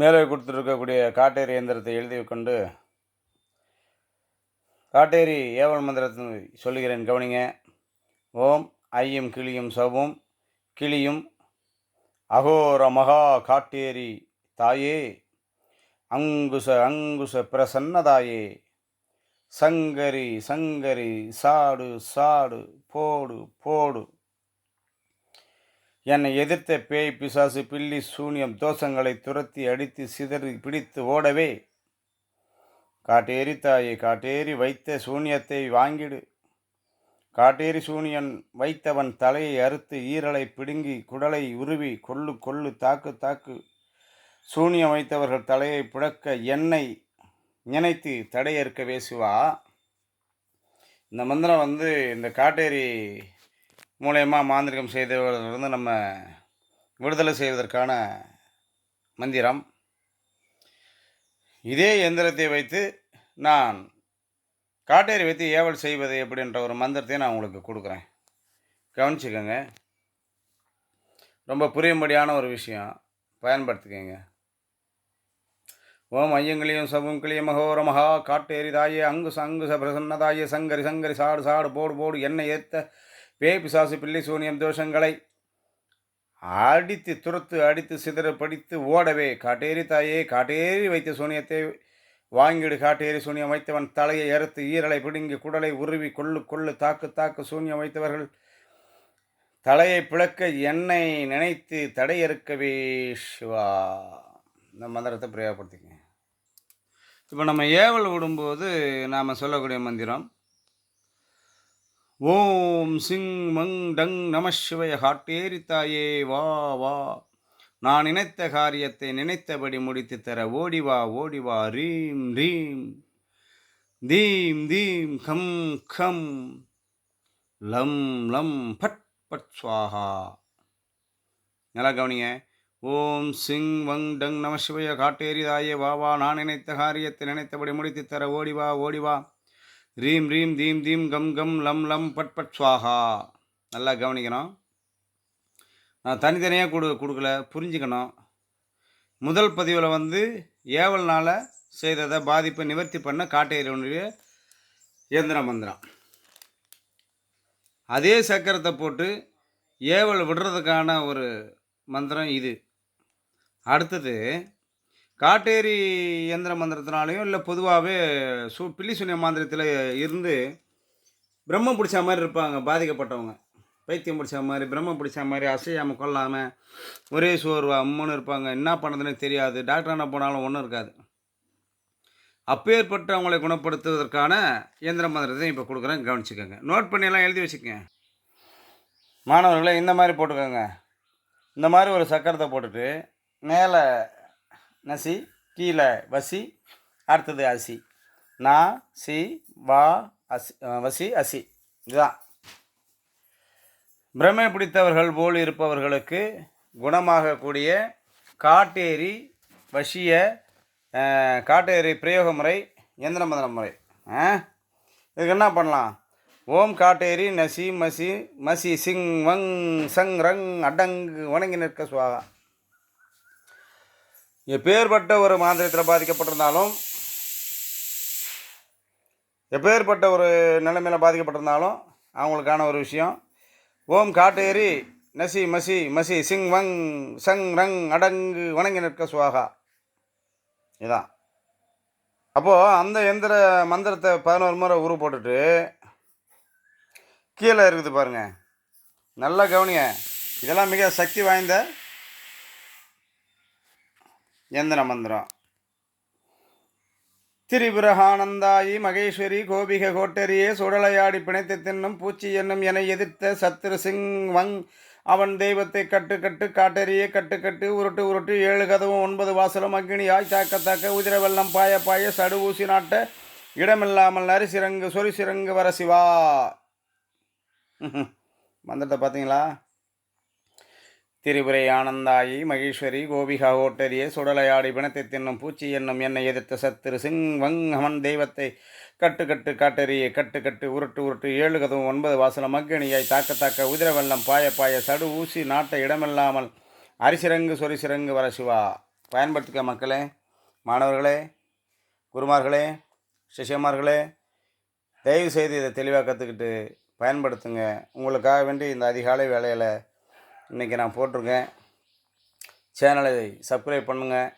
மேலே கொடுத்துருக்கக்கூடிய காட்டேரி இயந்திரத்தை எழுதி கொண்டு காட்டேரி ஏவல் மந்திரத்தை சொல்லுகிறேன் கவனிங்க. ஓம் ஐயும் கிளியும் சவும் கிளியும் அகோர மகா காட்டேரி தாயே அங்குச அங்குச பிரசன்னதாயே. சங்கரி சங்கரி சாடு சாடு போடு போடு. என்னை எதிர்த்த பேய் பிசாசு பில்லி சூனியம் தோஷங்களை துரத்தி அடித்து சிதறி பிடித்து ஓடவே. காட்டேரி தாயை காட்டேரி வைத்த சூனியத்தை வாங்கிடு. காட்டேரி சூனியன் வைத்தவன் தலையை அறுத்து ஈரலை பிடுங்கி குடலை உருவி கொள்ளு கொள்ளு தாக்கு தாக்கு. சூனியம் வைத்தவர்கள் தலையை புழக்க எண்ணெய் நினைத்து தடையறுக்க வேசுவா? இந்த மந்திரம் வந்து இந்த காட்டேரி மூலயமா மாந்திரிகம் செய்தவர்களிருந்து நம்ம விடுதலை செய்வதற்கான மந்திரம். இதே எந்திரத்தை வைத்து நான் காட்டேரி வைத்து ஏவல் செய்வது எப்படின்ற ஒரு மந்திரத்தையும் நான் உங்களுக்கு கொடுக்குறேன். கவனிச்சுக்கோங்க. ரொம்ப புரியும்படியான ஒரு விஷயம். பயன்படுத்திக்கங்க. ஓம் ஐயங்களையும் சபுங்களையும் மகோர மகா காட்டேரி தாயே சங்கு ச பிரசன்னதாயே சங்கரி சங்கரி சாடு சாடு போடு போடு எண்ணெய் ஏற்ற பேய் பிசாசு பிள்ளை சூனியம் தோஷங்களை அடித்து துரத்து அடித்து சிதற படித்து ஓடவே காட்டேரி தாயே காட்டேறி வைத்த சூனியத்தை வாங்கிடு காட்டேறி சூனியம் வைத்தவன் தலையை அறுத்து ஈரலை பிடுங்கி குடலை உருவி கொள்ளு கொள்ளு தாக்கு தாக்கு சூனியம் வைத்தவர்கள் தலையை பிளக்க எண்ணெய் நினைத்து தடையறுக்கவே சிவா. இந்த மந்திரத்தை பிரயோகப்படுத்திக்கங்க. இப்போ நம்ம ஏவல் விடும்போது நாம் சொல்லக்கூடிய மந்திரம் ஓம் சிங் மங் டங் நம சிவய காட்டேரி தாயே வா வா. நான் நினைத்த காரியத்தை நினைத்தபடி முடித்து தர ஓடி வா ஓடி வா. ரீம் ரீம். தீம் தீம் கம் கம். லம் லம் பட் பட் சுவாஹா. நல்லா கவனிங்க. ஓம் சிங் வங் டங் நம சிவய காட்டேரி வா வா. நான் நினைத்த காரியத்தை நினைத்தபடி முடித்து தர ஓடி வா ஓடி வா. ரீம் ரீம் தீம் தீம் கம் கம் லம் லம் பட் பட் ஸ்வாஹா நல்லா கவனிக்கணும். நான் தனித்தனியாக கொடு கொடுக்கல புரிஞ்சுக்கணும். முதல் பதிவில் வந்து ஏவல்னால் செய்ததை பாதிப்பை நிவர்த்தி பண்ண காட்டேரியனுடைய இயந்திர மந்திரம். அதே சக்கரத்தை போட்டு ஏவல் விடுறதுக்கான ஒரு மந்திரம் இது. அடுத்தது காட்டேரி இயந்திர மந்திரத்தினாலையும் இல்லை பொதுவாகவே சு பில்லி சூன்ய இருந்து பிரம்மம் பிடிச்ச மாதிரி இருப்பாங்க பாதிக்கப்பட்டவங்க. பைத்தியம் பிடிச்ச மாதிரி பிரம்மம் பிடிச்ச மாதிரி அசையாமல் கொள்ளாமல் ஒரே சோர்வா அம்முன்னு இருப்பாங்க. என்ன பண்ணதுன்னு தெரியாது. டாக்டர் என்ன போனாலும் ஒன்றும் இருக்காது. அப்பேற்பட்டு அவங்களை குணப்படுத்துவதற்கான இயந்திர மந்திரத்தை இப்போ கொடுக்குறேன். கவனிச்சுக்கோங்க. நோட் பண்ணியெல்லாம் எழுதி வச்சுக்கோங்க. மாணவர்களை இந்த மாதிரி போட்டுக்கோங்க. இந்த மாதிரி ஒரு சக்கரத்தை போட்டுட்டு மேலே நசி கீழே வசி அடுத்தது அசி. நா சி வா அசி வசி அசி. இதுதான். பிரமை பிடித்தவர்கள் போல் இருப்பவர்களுக்கு குணமாகக்கூடிய காட்டேரி வசிய காட்டேரி பிரயோக முறை எந்திர மந்திர முறை. ஆ? இதுக்கு என்ன பண்ணலாம்? ஓம் காட்டேரி நசி மசி மசி சிங் வங் சங் ரங் அடங்கு வணங்கி நிற்க சுவாகா. எப்பேற்பட்ட ஒரு மாந்திரத்தில் பாதிக்கப்பட்டிருந்தாலும் எப்பேற்பட்ட ஒரு நிலைமையில் பாதிக்கப்பட்டிருந்தாலும் அவங்களுக்கான ஒரு விஷயம். ஓம் காட்டேரி நசி மசி மசி சிங் வங் சங் ரங் அடங்கு வணங்கி நிற்க சுவாகா. இதான். அப்போது அந்த எந்திர மந்திரத்தை பதினோரு முறை உரு போட்டுட்டு கீழே இருக்குது பாருங்கள் நல்லா கவனிங்க. இதெல்லாம் மிக சக்தி வாய்ந்த எந்திர மந்திரம் திரிபுரகானந்தாயி மகேஸ்வரி கோபிக கோட்டரியே சுடலையாடி பிணைத்து தின்னும் பூச்சி என்னும் என எதிர்த்த சத்ரு சிங் வங் அவன் தெய்வத்தை கட்டு கட்டு காட்டறியே கட்டு கட்டு உருட்டு உருட்டு ஏழு கதவும் ஒன்பது வாசலும் அக்னியாய் தாக்க தாக்க உதிர வெள்ளம் பாய பாய சடு ஊசி நாட்ட இடமில்லாமல் நரிசிறங்கு சொறி சிறங்கு வர சிவா. மந்திரத்தை பார்த்தீங்களா? திரிபுரை ஆனந்தாயி மகேஸ்வரி கோபிகா ஓட்டரிய சுடலையாடி பிணத்தை தின்னும் பூச்சி என்னும் என்னை எதிர்த்த சத்திரு சிங் வங் அவன் தெய்வத்தை கட்டு கட்டு காட்டறிய கட்டு கட்டு உருட்டு உருட்டு ஏழு கதவும் ஒன்பது வாசலம் மக்கிணியாய் தாக்க தாக்க உதிர வெள்ளம் பாய பாய சடு ஊசி நாட்ட இடமில்லாமல் அரிசிரங்கு சொரிசிறங்கு வர சிவா. பயன்படுத்திக்க மக்களே மாணவர்களே குருமார்களே சிஷ்யமார்களே தயவு செய்து இதை தெளிவாக கற்றுக்கிட்டு பயன்படுத்துங்க. உங்களுக்காக வேண்டி இந்த அதிகாலை வேலையில் இன்றைக்கி நான் போட்டிருக்கேன். சேனலை சப்ஸ்கிரைப் பண்ணுங்கள்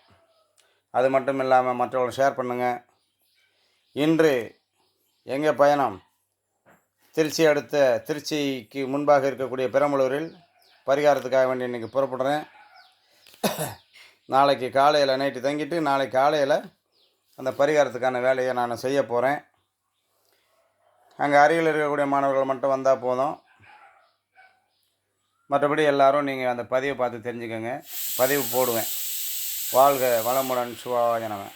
அது மட்டும் இல்லாமல் மற்றவர்கள் ஷேர் பண்ணுங்கள் இன்று எங்கள் பயணம்? திருச்சி அடுத்த திருச்சிக்கு முன்பாக இருக்கக்கூடிய பெரம்பலூரில் பரிகாரத்துக்காக வேண்டி இன்றைக்கி புறப்படுறேன். நாளைக்கு காலையில் நைட்டு தங்கிட்டு நாளைக்கு காலையில் அந்த பரிகாரத்துக்கான வேலையை நான் செய்ய போகிறேன் அங்கே அருகில் இருக்கக்கூடிய மாணவர்கள் மட்டும் வந்தால் போதும். மற்றபடி எல்லாரும் நீங்கள் அந்த பதிவை பார்த்து தெரிஞ்சுக்கோங்க. பதிவு போடுவேன். வாழ்க வளமுடன் சுவாஜனவன்